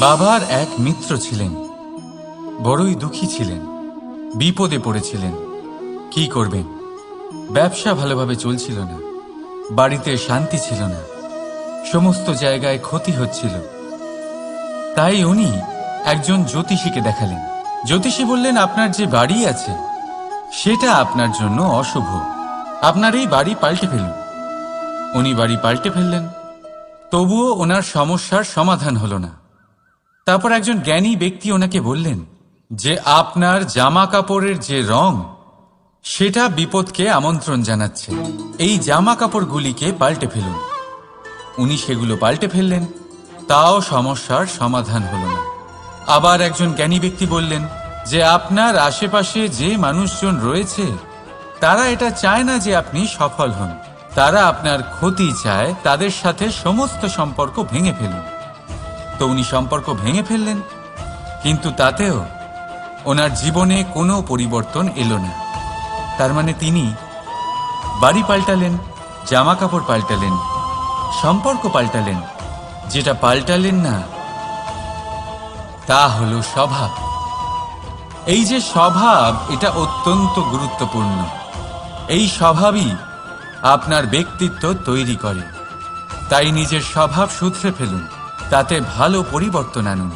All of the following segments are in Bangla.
বাবার এক মিত্র ছিলেন। বড়ই দুঃখী ছিলেন। বিপদে পড়েছিলেন। কি করবেন? ব্যবসা ভালোভাবে চলছিল না। বাড়িতে শান্তি ছিল না। সমস্ত জায়গায় ক্ষতি হচ্ছিল। তাই উনি একজন জ্যোতিষীকে দেখালেন। জ্যোতিষী বললেন, আপনার যে বাড়ি আছে, সেটা আপনার জন্য অশুভ। আপনার এই বাড়ি পাল্টে ফেলুন। উনি বাড়ি পাল্টে ফেললেন। তবুও ওনার সমস্যার সমাধান হলো না। তারপর একজন জ্ঞানী ব্যক্তি ওনাকে বললেন যে, আপনার জামা কাপড়ের যে রং, সেটা বিপদকে আমন্ত্রণ জানাচ্ছে। এই জামা কাপড়গুলিকে পাল্টে ফেলুন। উনি সেগুলো পাল্টে ফেললেন। তাও সমস্যার সমাধান হলো না। আবার একজন জ্ঞানী ব্যক্তি বললেন যে, আপনার আশেপাশে যে মানুষজন রয়েছে তারা এটা চায় না যে আপনি সফল হন। তারা আপনার ক্ষতি চায়, তাদের সাথে সমস্ত সম্পর্ক ভেঙে ফেলুন। তো উনি সম্পর্ক ভেঙে ফেললেন। কিন্তু তাতেও ওনার জীবনে কোনো পরিবর্তন এলো না। তার মানে তিনি বাড়ি পাল্টালেন জামা কাপড় পাল্টালেন, সম্পর্ক পাল্টালেন। যেটা পাল্টালেন না, তা হলো স্বভাব। এই যে স্বভাব, এটা অত্যন্ত গুরুত্বপূর্ণ। এই স্বভাবই আপনার ব্যক্তিত্ব তৈরি করে। তাই নিজের স্বভাব শুধরে ফেলুন, তাতে ভালো পরিবর্তন আনুন।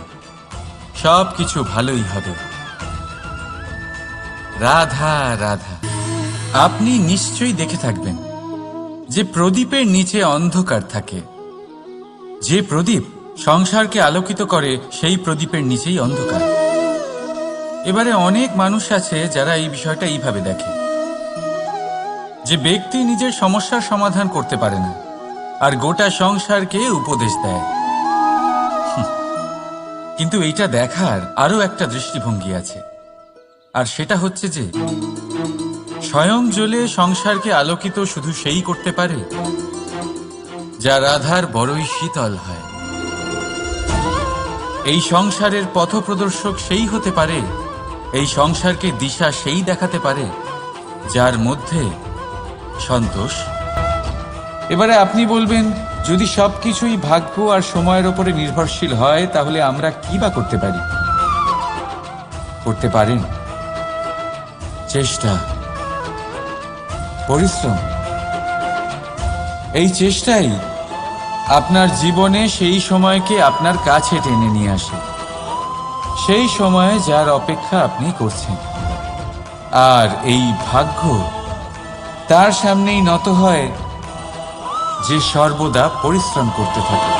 সব কিছু ভালোই হবে। রাধা রাধা। আপনি নিশ্চয়ই দেখে থাকবেন যে প্রদীপের নিচে অন্ধকার থাকে। যে প্রদীপ সংসারকে আলোকিত করে, সেই প্রদীপের নিচেই অন্ধকার। এবারে অনেক মানুষ আছে যারা এই বিষয়টা এইভাবে দেখে। যে ব্যক্তি নিজের সমস্যার সমাধান করতে পারে না, আর গোটা সংসারকে উপদেশ দেয়। কিন্তু এইটা দেখার আরও একটা দৃষ্টিভঙ্গি আছে, আর সেটা হচ্ছে যে, স্বয়ং জ্বলে সংসারকে আলোকিত শুধু সেই করতে পারে, যা রাধার বড়ই শীতল হয়। এই সংসারের পথপ্রদর্শক সেই হতে পারে, এই সংসারকে দিশা সেই দেখাতে পারে, যার মধ্যে সন্তোষ। এবারে আপনি বলবেন, যদি সবকিছুই ভাগ্য আর সময়ের ওপরে নির্ভরশীল হয়, তাহলে আমরা কি বা করতে পারি? করতে পারেন। চেষ্টা। পরিশ্রম। এই চেষ্টাই আপনার জীবনে সেই সময়কে আপনার কাছে টেনে নিয়ে আসে। সেই সময়ে যার অপেক্ষা আপনি করছেন। আর এই ভাগ্য তার সামনেই নত হয় যে সর্বদা পরিশ্রম করতে থাকে।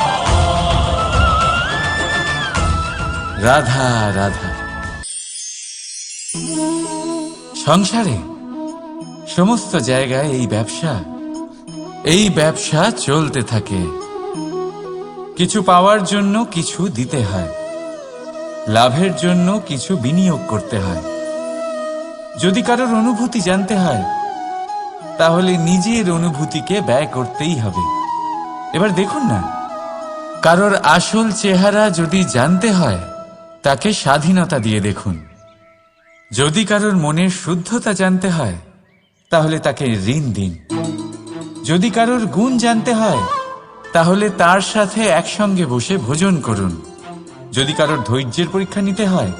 রাধা রাধা। সংসারে সমস্ত জায়গায় এই ব্যবসা এই ব্যবসা চলতে থাকে। কিছু পাওয়ার জন্য কিছু দিতে হয়। লাভের জন্য কিছু বিনিয়োগ করতে হয়। যদি কারোর অনুভূতি জানতে হয় তাহলে নিজের অনুভূতিকে ব্যয় করতেই হবে। এবার দেখুন না, কারোর আসল চেহারা যদি জানতে হয়, তাকে স্বাধীনতা দিয়ে দেখুন। যদি কারোর মনের শুদ্ধতা জানতে হয়, তাহলে তাকে ঋণ দিন। যদি কারোর গুণ জানতে হয়, তাহলে তার সাথে একসঙ্গে বসে ভোজন করুন। যদি কারোর ধৈর্যের পরীক্ষা নিতে হয়,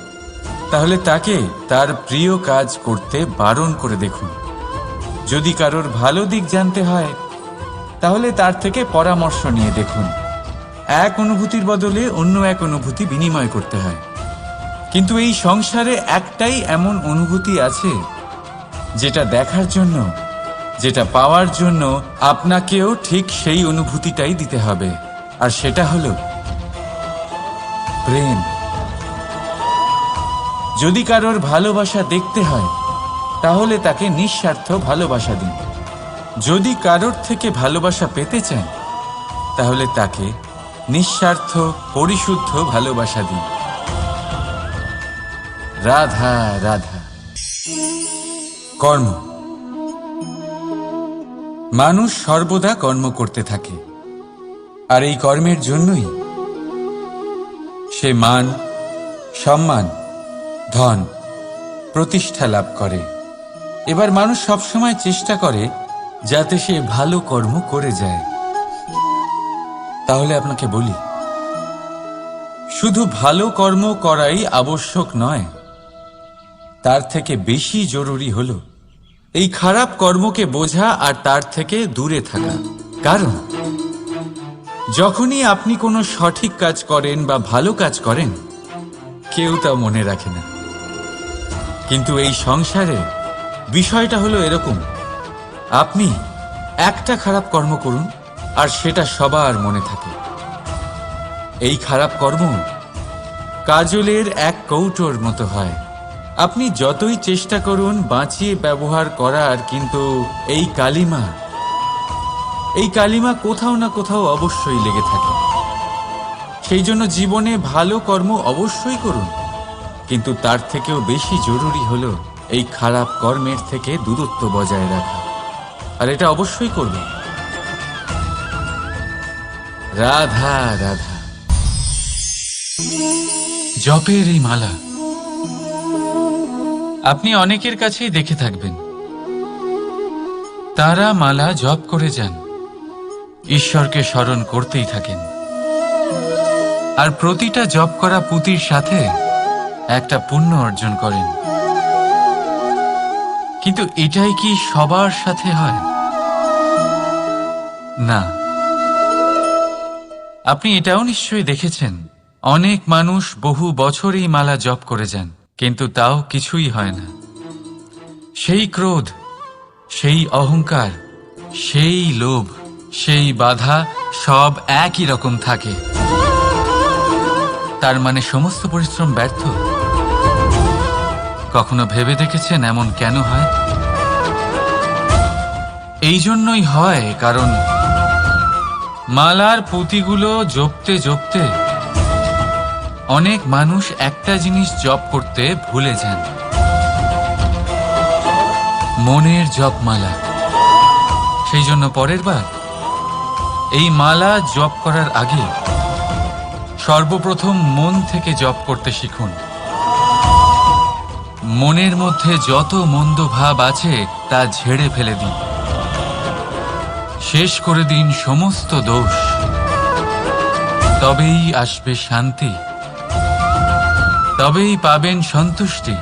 তাহলে তাকে তার প্রিয় কাজ করতে বারণ করে দেখুন। যদি কারোর ভালো দিক জানতে হয়, তাহলে তার থেকে পরামর্শ নিয়ে দেখুন। এক অনুভূতির বদলে অন্য এক অনুভূতি বিনিময় করতে হয়। কিন্তু এই সংসারে একটাই এমন অনুভূতি আছে, যেটা দেখার জন্য, যেটা পাওয়ার জন্য আপনাকেও ঠিক সেই অনুভূতিটাই দিতে হবে। আর সেটা হলো প্রেম। যদি কারোর ভালোবাসা দেখতে হয় তাহলে তাকে নিঃস্বার্থ ভালোবাসা দিন। যদি কারোর থেকে ভালোবাসা পেতে চান, তাহলে তাকে নিঃস্বার্থ, পরিশুদ্ধ ভালোবাসা দিন। রাধা রাধা। কর্ম। মানুষ সর্বদা কর্ম করতে থাকে, আর এই কর্মের জন্যই সে মান, সম্মান, ধন, প্রতিষ্ঠা লাভ করে। এবার মানুষ সবসময় চেষ্টা করে যাতে সে ভালো কর্ম করে যায়। তাহলে আপনাকে বলি, শুধু ভালো কর্ম করাই আবশ্যক নয়, তার থেকে বেশি জরুরি হল এই খারাপ কর্মকে বোঝা আর তার থেকে দূরে থাকা। কারণ, যখনই আপনি কোনো সঠিক কাজ করেন বা ভালো কাজ করেন, কেউ তা মনে রাখে না। কিন্তু এই সংসারে বিষয়টা হলো এরকম। আপনি একটা খারাপ কর্ম করুন, আর সেটা সবার মনে থাকে। এই খারাপ কর্ম কাজলের এক কৌটোর মতো হয়। আপনি যতই চেষ্টা করুন বাঁচিয়ে ব্যবহার করার, কিন্তু এই কালিমা এই কালিমা কোথাও না কোথাও অবশ্যই লেগে থাকে। সেই জন্য জীবনে ভালো কর্ম অবশ্যই করুন, কিন্তু তার থেকেও বেশি জরুরি হলো এই খারাপ কর্মের থেকে দূরত্ব বজায় রাখা। আর এটা অবশ্যই করবে। রাধা রাধা। জপের এই মালা আপনি অনেকের কাছেই দেখে থাকবেন। তারা মালা জপ করে যান। ঈশ্বরকে স্মরণ করতেই থাকেন। আর প্রতিটা জপ করা পুঁতির সাথে একটা পুণ্য অর্জন করেন। কিন্তু এটাই কি সবার সাথে হয়? না। আপনি এটাও নিশ্চয়ই দেখেছেন। অনেক মানুষ বহু বছর এই মালা জপ করে যান, কিন্তু তাও কিছুই হয় না। সেই ক্রোধ, সেই অহংকার, সেই লোভ, সেই বাধা সব একই রকম থাকে। তার মানে সমস্ত পরিশ্রম ব্যর্থ। কখনো ভেবে দেখেছেন এমন কেন হয়? এই জন্যই হয়, কারণ মালার পুঁতিগুলো জপতে জপতে অনেক মানুষ একটা জিনিস জপ করতে ভুলে যান। মনের জপমালা। সেই জন্য পরের বার এই মালা জপ করার আগে সর্বপ্রথম মন থেকে জপ করতে শিখুন। মনের মধ্যে যত মন্দ ভাব আছে, তা ঝেড়ে ফেলে দিন। শেষ করে দিন সমস্ত দোষ। তবেই আসবে শান্তি। তবেই পাবেন সন্তুষ্টি।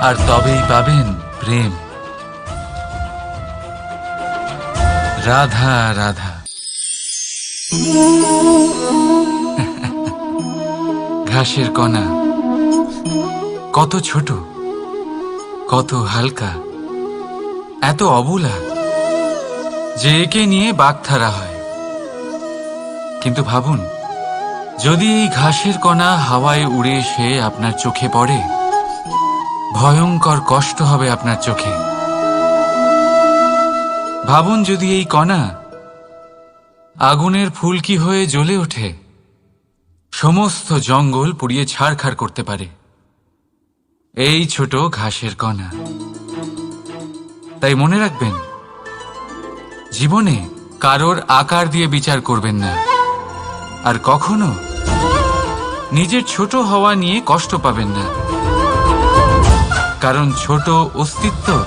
আর তবেই পাবেন প্রেম। রাধা রাধা। ঘাসের কণা। কত ছোট, কত হালকা, এত অবুলা, যে একে নিয়ে বাগধারা হয়। কিন্তু ভাবুন, যদি এই ঘাসের কণা হাওয়ায় উড়ে এসে আপনার চোখে পড়ে, ভয়ঙ্কর কষ্ট হবে আপনার চোখে। ভাবুন যদি এই কণা আগুনের ফুলকি হয়ে জ্বলে ওঠে, সমস্ত জঙ্গল পুড়িয়ে ছাড়খাড় করতে পারে। এই ছোট ঘাসের কণা। তাই মনে রাখবেন, জীবনে কারোর আকার দিয়ে বিচার করবেন না। আর কখনো নিজের ছোট হওয়া নিয়ে কষ্ট পাবেন না। কারণ ছোট অস্তিত্ব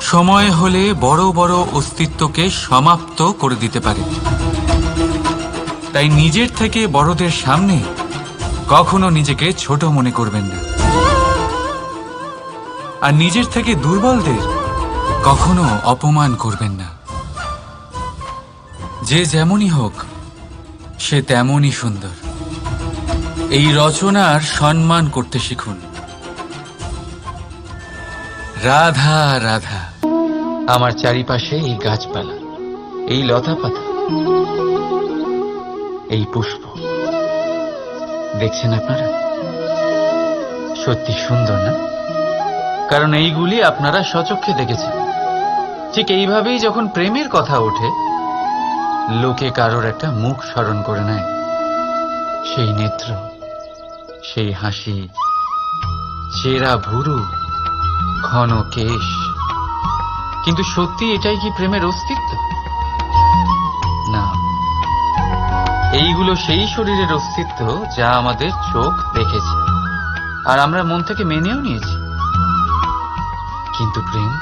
সময় হলে বড় বড় অস্তিত্বকে সমাপ্ত করে দিতে পারে। তাই নিজের থেকে বড়দের সামনে কখনো নিজেকে ছোট মনে করবেন না। আর নিজের থেকে দুর্বলদের কখনো অপমান করবেন না। যে যেমনই হোক, সে তেমনই সুন্দর। এই রচনার সম্মান করতে শিখুন। রাধা রাধা। আমার চারিপাশে এই গাছপালা, এই লতা পাতা এই পুষ্প। দেখছেন আপনারা? সত্যি সুন্দর না? কারণ এইগুলি আপনারা সচক্ষে দেখেছেন। ঠিক এইভাবেই যখন প্রেমের কথা ওঠে, লোকে কারোর একটা মুখ স্মরণ করে নেয়। সেই নেত্র, সেই হাসি চেরা ভুরু, ঘন কেশ। কিন্তু সত্যি এটাই কি প্রেমের অস্তিত্ব? না। এইগুলো সেই শরীরের অস্তিত্ব যা আমাদের চোখ দেখেছে। আর আমরা মন থেকে মেনেও নিয়েছি। কিন্তু প্রেম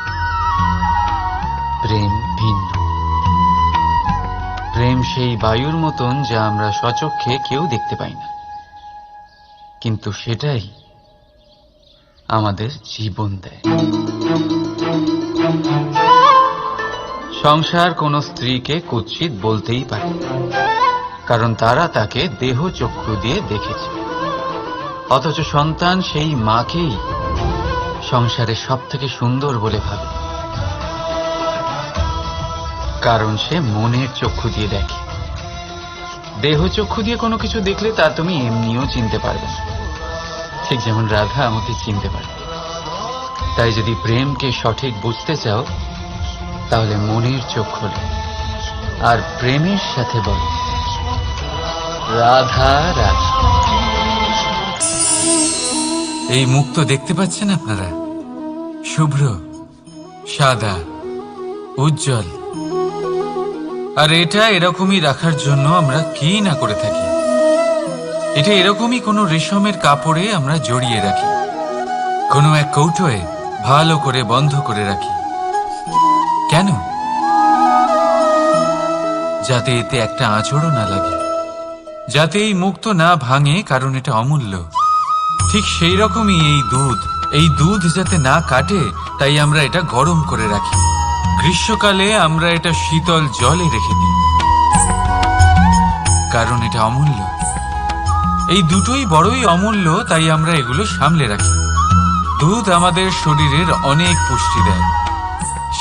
প্রেম ভিন্ন। প্রেম সেই বায়ুর মতন যা আমরা সচক্ষে কেউ দেখতে পাই না। কিন্তু সেটাই আমাদের জীবন দেয়। সংসার কোন স্ত্রীকে কুৎসিত বলতেই পারে কারণ তারা তাকে দেহ চক্ষু দিয়ে দেখেছে। অথচ সন্তান সেই মাকেই সংসারের সব থেকে সুন্দর বলে ভাবে। কারণ সে মনের চক্ষু দিয়ে দেখে। দেহ চক্ষু দিয়ে কোনো কিছু দেখলে তা তুমি এমনিও চিনতে পারবে না। ঠিক যেমন রাধা আমাকে চিনতে পারে। তাই যদি প্রেমকে সঠিক বুঝতে চাও, তাহলে মনের চোখ খোলো আর প্রেমের সাথে বলো। রাধা রাধা এই মুক্ত দেখতে পাচ্ছেন আপনারা? শুভ্র, সাদা, উজ্জ্বল। আর এটা এরকমই রাখার জন্য আমরা কি না করে থাকি? এটা এরকমই কোনো রেশমের কাপড়ে আমরা জড়িয়ে রাখি। কোনো এক কৌটোয় ভালো করে বন্ধ করে রাখি। কেন? যাতে এতে একটা আঁচড়ও না লাগে। যাতে এই মুক্ত না ভাঙে, কারণ এটা অমূল্য। ঠিক সেই রকমই এই দুধ। এই দুধ যাতে না কাটে, তাই আমরা এটা গরম করে রাখি। গ্রীষ্মকালে আমরা এটা শীতল জলে রেখে দিই। কারণ এটা অমূল্য। এই দুটোই বড়ই অমূল্য, তাই আমরা এগুলো সামলে রাখি। দুধ আমাদের শরীরের অনেক পুষ্টি দেয়।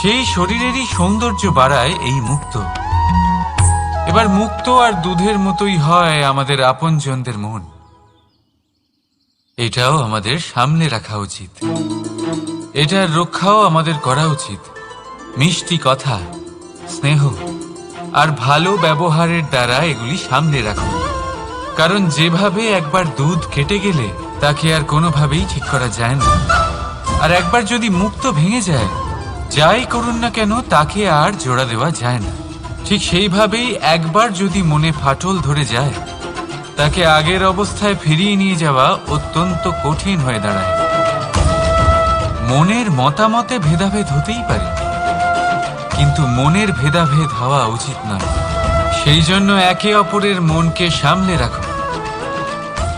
সেই শরীরেরই সৌন্দর্য বাড়ায় এই মুক্ত। এবার মুক্ত আর দুধের মতোই হয় আমাদের আপনজনদের মন। এটাও আমাদের সামনে রাখা উচিত। এটার রক্ষাও আমাদের করা উচিত। মিষ্টি কথা, স্নেহ, আর ভালো ব্যবহারের দ্বারা এগুলি সামনে রাখুন। কারণ যেভাবে একবার দুধ কেটে গেলে তাকে আর কোনোভাবেই ঠিক করা যায় না। আর একবার যদি মুক্ত ভেঙে যায়, যাই করুন না কেন তাকে আর জোড়া দেওয়া যায় না। ঠিক সেইভাবেই একবার যদি মনে ফাটল ধরে যায় তাকে আগের অবস্থায় ফিরিয়ে নিয়ে যাওয়া অত্যন্ত কঠিন হয়ে দাঁড়ায়। মনের মতামতে ভেদাভেদ হতেই পারে। কিন্তু মনের ভেদাভেদ হওয়া উচিত নয়। সেই জন্য একে অপরের মনকে সামলে রাখো।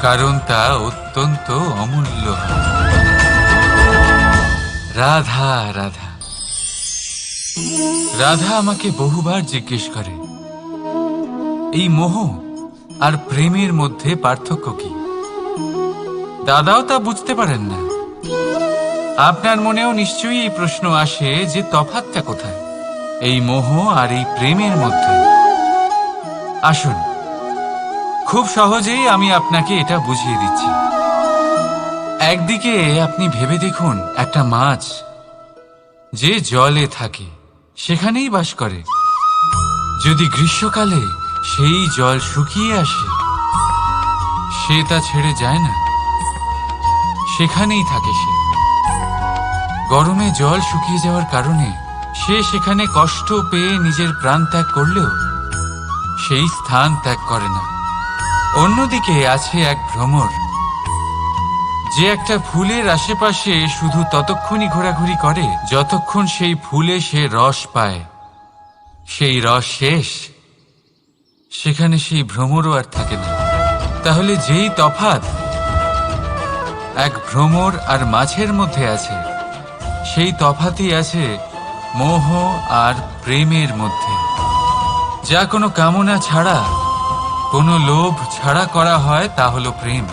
কারণ তা অত্যন্ত অমূল্য। রাধা রাধা। রাধা আমাকে বহুবার জিজ্ঞেস করে, এই মোহ আর প্রেমের মধ্যে পার্থক্য কি? দাদাও তা বুঝতে পারেন না। আপনার মনেও নিশ্চয়ই এই প্রশ্ন আসে যে তফাৎটা কোথায়? এই মোহ আর এই প্রেমের মধ্যে। আসুন, খুব সহজেই আমি আপনাকে এটা বুঝিয়ে দিচ্ছি। একদিকে আপনি ভেবে দেখুন, একটা মাছ যে জলে থাকে, সেখানেই বাস করে। যদি গ্রীষ্মকালে সেই জল শুকিয়ে আসে। সে তা ছেড়ে যায় না। সেখানেই থাকে সে। গরমে জল শুকিয়ে যাওয়ার কারণে সে সেখানে কষ্ট পেয়ে নিজের প্রাণ ত্যাগ করলেও সেই স্থান ত্যাগ করে না। অন্যদিকে আছে এক ভ্রমর। যে একটা ফুলের আশেপাশে শুধু ততক্ষণই ঘোরাঘুরি করে, যতক্ষণ সেই ফুলে সে রস পায়। সেই রস শেষ। সেখানে সেই ভ্রমরও আর থাকে না। তাহলে যেই তফাত এক ভ্রমর আর মাছের মধ্যে আছে, সেই তফাতই আছে মোহ আর প্রেমের মধ্যে। যা কোনো কামনা ছাড়া, কোনো লোভ ছাড়া করা হয় তা হলো প্রেম।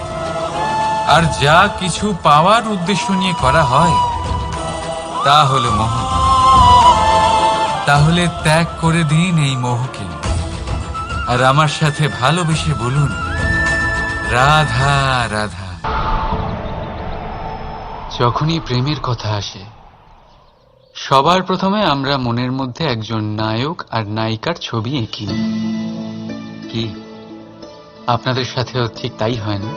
আর যা কিছু পাওয়ার উদ্দেশ্য নিয়ে করা হয়, তা হলো মোহ। তাহলে ত্যাগ করে দিন এই মোহকে। আর আমার সাথে ভালোবেসে বলুন, রাধা রাধা। যখনই প্রেমের কথা আসে, সবার প্রথমে আমরা মনের মধ্যে একজন নায়ক আর নায়িকার ছবি এঁকি। কি? আপনাদের সাথেও ঠিক তাই হয় না?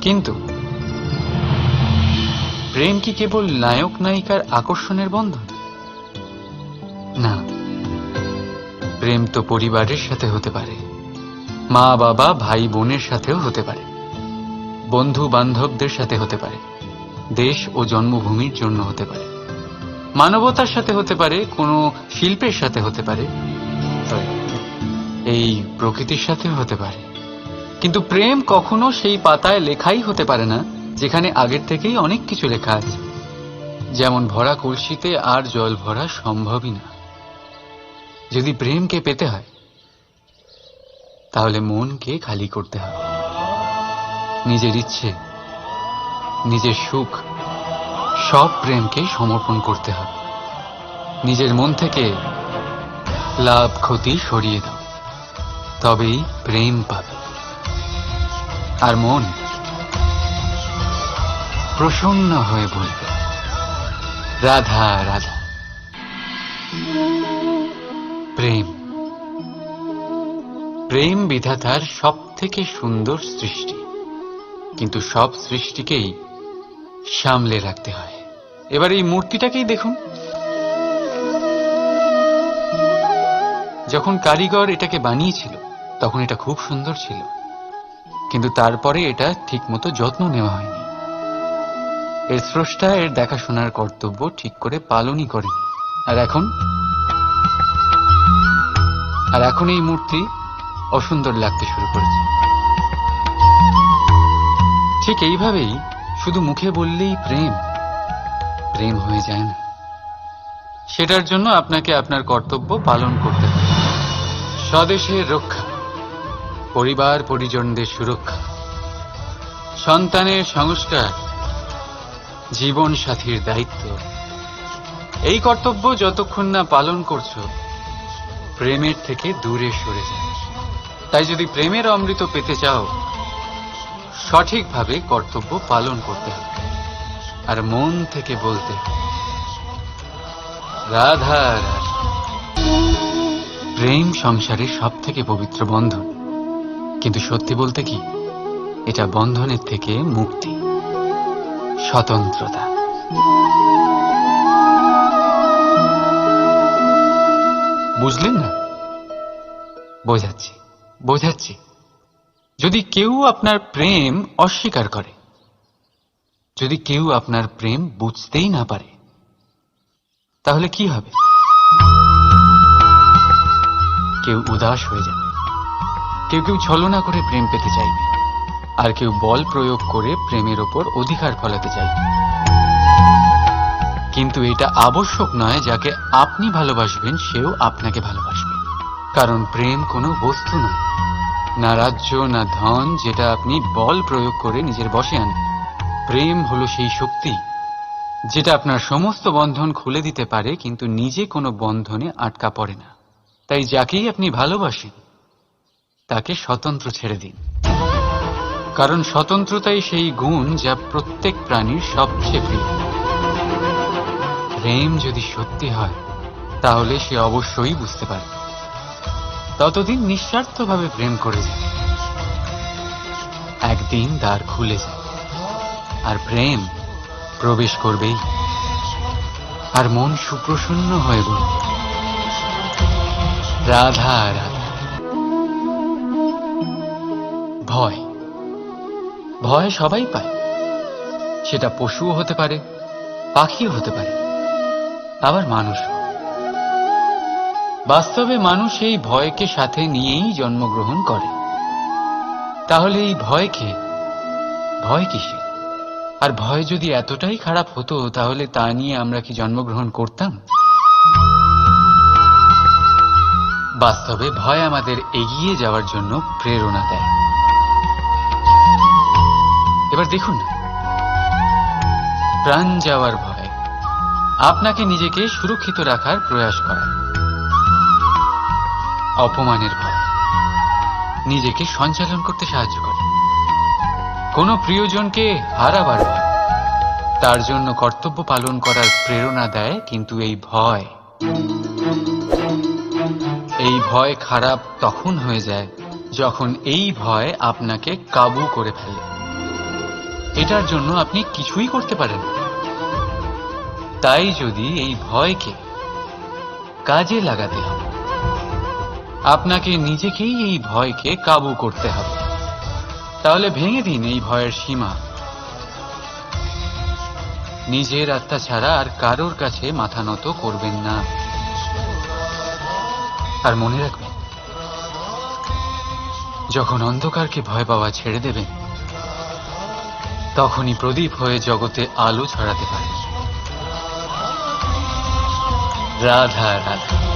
কিন্তু প্রেম কি কেবল নায়ক নায়িকার আকর্ষণের বন্ধন? না। প্রেম তো পরিবারের সাথে হতে পারে। মা, বাবা, ভাই, বোনের সাথেও হতে পারে। বন্ধু বান্ধবদের সাথে হতে পারে। দেশ ও জন্মভূমির জন্য হতে পারে। মানবতার সাথে হতে পারে, কোনো শিল্পের সাথে হতে পারে। এই প্রকৃতির সাথেও হতে পারে। কিন্তু প্রেম কখনো সেই পাতায় লেখাই হতে পারে না, যেখানে আগের থেকেই অনেক কিছু লেখা আছে। যেমন ভরা কলসিতে আর জল ভরা সম্ভবই না। যদি প্রেমকে পেতে হয়, তাহলে মনকে খালি করতে হবে। নিজের ইচ্ছে, নিজের সুখ, সব প্রেমকে সমর্পণ করতে হবে। নিজের মন থেকে লাভ, ক্ষতি সরিয়ে দাও। তবেই প্রেম পাবে। আর মন প্রসন্ন হয়ে বলবে, রাধা রাধা। প্রেম। প্রেম বিধাতার সব থেকে সুন্দর সৃষ্টি। কিন্তু সব সৃষ্টিকেই সামলে রাখতে হয়। এবার এই মূর্তিটাকেই দেখুন। যখন কারিগর এটাকে বানিয়েছিল, তখন এটা খুব সুন্দর ছিল। কিন্তু তারপরে এটা ঠিকমতো যত্ন নেওয়া হয়নি। এর স্রষ্টা এর দেখাশোনার কর্তব্য ঠিক করে পালনই করেনি। আর এখন আর এখন এই মূর্তি অসুন্দর লাগতে শুরু করেছে। ঠিক এইভাবেই শুধু মুখে বললেই প্রেম প্রেম হয়ে যায় না। সেটার জন্য আপনাকে আপনার কর্তব্য পালন করতে হবে। স্বদেশের রক্ষা, পরিবার পরিজনদের সুরক্ষা, সন্তানের সংস্কার জীবন সাথীর দায়িত্ব। এই কর্তব্য যতক্ষণ না পালন করছ প্রেমের থেকে দূরে সরে যায়। তাই যদি প্রেমের অমৃত পেতে চাও, সঠিকভাবে কর্তব্য পালন করতে হবে। আর মন থেকে বলতে রাধা প্রেম সংসারের সব থেকে পবিত্র বন্ধন। কিন্তু সত্যি বলতে কি, এটা বন্ধনের থেকে মুক্তি, স্বতন্ত্রতা। বুঝলেন না? বোঝাচ্ছি বোঝাচ্ছি। যদি কেউ আপনার প্রেম অস্বীকার করে, যদি কেউ আপনার প্রেম বুঝতেই না পারে, তাহলে কি হবে? কেউ উদাস হয়ে যাবে। কেউ কেউ ছলনা করে প্রেম পেতে চাইবে। আর কেউ বল প্রয়োগ করে প্রেমের ওপর অধিকার ফলাতে চাইবে। কিন্তু এটা আবশ্যক নয় যাকে আপনি ভালোবাসবেন, সেও আপনাকে ভালোবাসবে। কারণ প্রেম কোনো বস্তু নয়। না রাজ্য, না ধন, যেটা আপনি বল প্রয়োগ করে নিজের বসে আনবেন। প্রেম হলো সেই শক্তি, যেটা আপনার সমস্ত বন্ধন খুলে দিতে পারে, কিন্তু নিজে কোনো বন্ধনে আটকা পড়ে না। তাই যাকেই আপনি ভালোবাসেন, তাকে স্বতন্ত্র ছেড়ে দিন। কারণ স্বতন্ত্রতাই সেই গুণ যা প্রত্যেক প্রাণীর সবচেয়ে প্রিয়। প্রেম যদি সত্যি হয়, তাহলে সে অবশ্যই বুঝতে পারবে। ততদিন নিঃস্বার্থভাবে প্রেম করে যায়। একদিন দ্বার খুলে যায়, আর প্রেম প্রবেশ করবেই। আর মন সুপ্রসন্ন হয়ে বলবে, রাধা রাধা। ভয় ভয় সবাই পায়। সেটা পশুও হতে পারে, পাখিও হতে পারে। আবার মানুষও বাস্তবে মানুষ এই ভয়কে সাথে নিয়েই জন্মগ্রহণ করে। তাহলে এই ভয়কে ভয় কিসে? আর ভয় যদি এতটাই খারাপ হতো, তাহলে তা নিয়ে আমরা কি জন্মগ্রহণ করতাম? বাস্তবে ভয় আমাদের এগিয়ে যাওয়ার জন্য প্রেরণা দেয়। এবার দেখুন, প্রাণ যাওয়ার ভয় আপনাকে নিজেকে সুরক্ষিত রাখার প্রয়াস করায়। অপমানের ভয় নিজেকে সঞ্চালন করতে সাহায্য করে। কোনো প্রিয়জনকে হারাবার তার জন্য কর্তব্য পালন করার প্রেরণা দেয় কিন্তু এই ভয়। এই ভয় খারাপ তখন হয়ে যায় যখন এই ভয় আপনাকে কাবু করে ফেলে। এটার জন্য আপনি কিছুই করতে পারেন না। তাই যদি এই ভয়কে কাজে লাগাতে হবে, আপনাকে নিজেকেই এই ভয়কে কাবু করতে হবে। তাহলে ভেঙে দিন এই ভয়ের সীমা। নিজের আত্মা ছাড়া আর কারোর কাছে মাথা নত করবেন না। আর মনে রাখবেন, যখন অন্ধকারকে ভয় পাওয়া ছেড়ে দেবেন, তখনই প্রদীপ হয়ে জগতে আলো ছড়াতে পারে রাধা রাধা